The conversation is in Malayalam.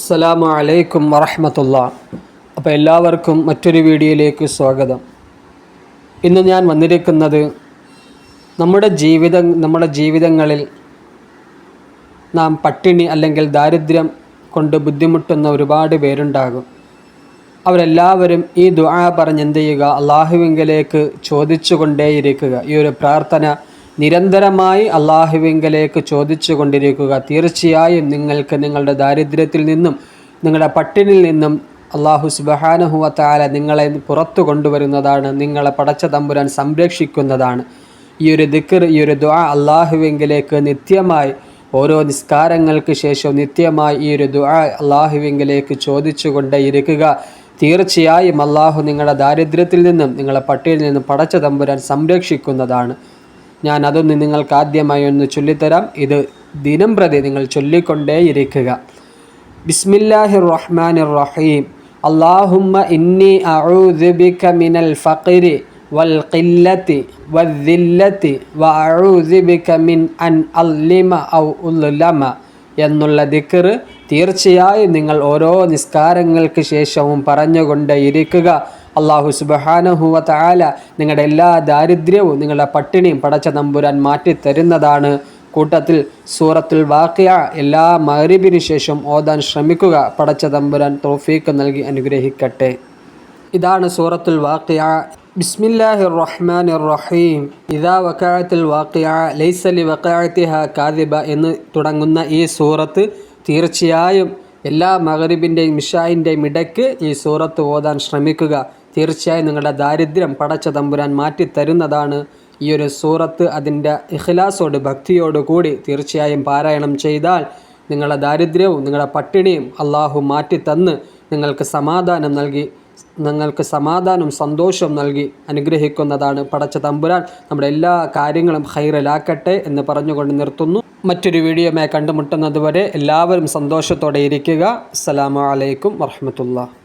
അസ്സലാമു അലൈക്കും വറഹമത്തുള്ള. അപ്പോൾ എല്ലാവർക്കും മറ്റൊരു വീഡിയോയിലേക്ക് സ്വാഗതം. ഇന്ന് ഞാൻ വന്നിരിക്കുന്നത് നമ്മുടെ ജീവിതം നമ്മുടെ ജീവിതങ്ങളിൽ നാം പട്ടിണി അല്ലെങ്കിൽ ദാരിദ്ര്യം കൊണ്ട് ബുദ്ധിമുട്ടുന്ന ഒരുപാട് പേരുണ്ടാകും. അവരെല്ലാവരും ഈ ദുആ പറഞ്ഞ് എന്ത് ചെയ്യുക? അള്ളാഹുവിങ്കലേക്ക് ചോദിച്ചു കൊണ്ടേയിരിക്കുക ഈ ഒരു പ്രാർത്ഥന നിരന്തരമായി അള്ളാഹുവിങ്കലേക്ക് ചോദിച്ചു കൊണ്ടിരിക്കുക. തീർച്ചയായും നിങ്ങൾക്ക് നിങ്ങളുടെ ദാരിദ്ര്യത്തിൽ നിന്നും നിങ്ങളുടെ പട്ടിണിയിൽ നിന്നും അള്ളാഹു സുബഹാനുഹുവത്താല താല നിങ്ങളെ പുറത്തു കൊണ്ടുവരുന്നതാണ് നിങ്ങളെ പടച്ച തമ്പുരാൻ സംരക്ഷിക്കുന്നതാണ്. ഈ ഒരു ദിക്കർ ഈ ഒരു ദുആ അള്ളാഹുവിങ്കിലേക്ക് നിത്യമായി ഓരോ നിസ്കാരങ്ങൾക്ക് ശേഷം നിത്യമായി ഈ ഒരു ദുആ അള്ളാഹുവിങ്കിലേക്ക് ചോദിച്ചു കൊണ്ടേയിരിക്കുക. തീർച്ചയായും അള്ളാഹു നിങ്ങളുടെ ദാരിദ്ര്യത്തിൽ നിന്നും നിങ്ങളെ പട്ടിയിൽ നിന്നും പടച്ച തമ്പുരാൻ സംരക്ഷിക്കുന്നതാണ്. ഞാൻ അതൊന്ന് നിങ്ങൾക്ക് ആദ്യമായി ഒന്ന് ചൊല്ലിത്തരാം. ഇത് ദിനം പ്രതി നിങ്ങൾ ചൊല്ലിക്കൊണ്ടേയിരിക്കുക ബിസ്മില്ലാഹിർ റഹ്മാനിർ റഹീം അള്ളാഹുമ്മ ഇന്നി അഊദുബിക മിനൽ ഫഖരി ഖില്ലത്തി വദ്ദില്ലത്തി വ അഊദുബിക മിൻ അൻ അല്ലിമ ഔ ഉല്ലമ. എന്നുള്ള ദിക്കർ തീർച്ചയായും നിങ്ങൾ ഓരോ നിസ്കാരങ്ങൾക്ക് ശേഷവും പറഞ്ഞുകൊണ്ട് ഇരിക്കുക. അള്ളാഹു സുബഹാനഹുവ താല നിങ്ങളുടെ എല്ലാ ദാരിദ്ര്യവും നിങ്ങളുടെ പട്ടിണിയും പടച്ച നമ്പുരാൻ മാറ്റിത്തരുന്നതാണ്. കൂട്ടത്തിൽ സൂറത്തുൽ വാക്കിയ എല്ലാ മഹരിബിനു ശേഷം ഓതാൻ ശ്രമിക്കുക. പടച്ച തമ്പുരാൻ തോഫീക്ക് നൽകി അനുഗ്രഹിക്കട്ടെ. ഇതാണ് സൂറത്തുൽ വാക്കിയ ബിസ്മില്ലാഹി റഹ്മാൻ റഹീം ഇതാ വക്കായത്തുൽ വാക്കിയ ലൈസലി വക്കായത്തിഹ കാദിബ എന്ന് തുടങ്ങുന്ന ഈ സൂറത്ത് തീർച്ചയായും എല്ലാ മഹറിബിന്റെയും മിഷായിന്റെയും ഇടയ്ക്ക് ഈ സൂറത്ത് ഓതാൻ ശ്രമിക്കുക. തീർച്ചയായും നിങ്ങളുടെ ദാരിദ്ര്യം പടച്ച തമ്പുരാൻ മാറ്റിത്തരുന്നതാണ് ഈ ഒരു സൂറത്ത്. അതിന്റെ ഇഖ്ലാസോട് ഭക്തിയോടുകൂടി തീർച്ചയായും പാരായണം ചെയ്താൽ നിങ്ങളുടെ ദാരിദ്ര്യവും നിങ്ങളുടെ പട്ടിണിയും അള്ളാഹു മാറ്റിത്തന്ന് നിങ്ങൾക്ക് സമാധാനം നൽകി നിങ്ങൾക്ക് സമാധാനം സന്തോഷം നൽകി അനുഗ്രഹിക്കുന്നതാണ് പടച്ച തമ്പുരാൻ. നമ്മുടെ എല്ലാ കാര്യങ്ങളും ഹൈറലാക്കട്ടെ എന്ന് പറഞ്ഞുകൊണ്ട് നിർത്തുന്നു. മറ്റൊരു വീഡിയോമായി കണ്ടുമുട്ടുന്നത് വരെ എല്ലാവരും സന്തോഷത്തോടെ ഇരിക്കുക. അസ്സലാമലൈക്കും അലൈക്കും വറഹമത്തുള്ള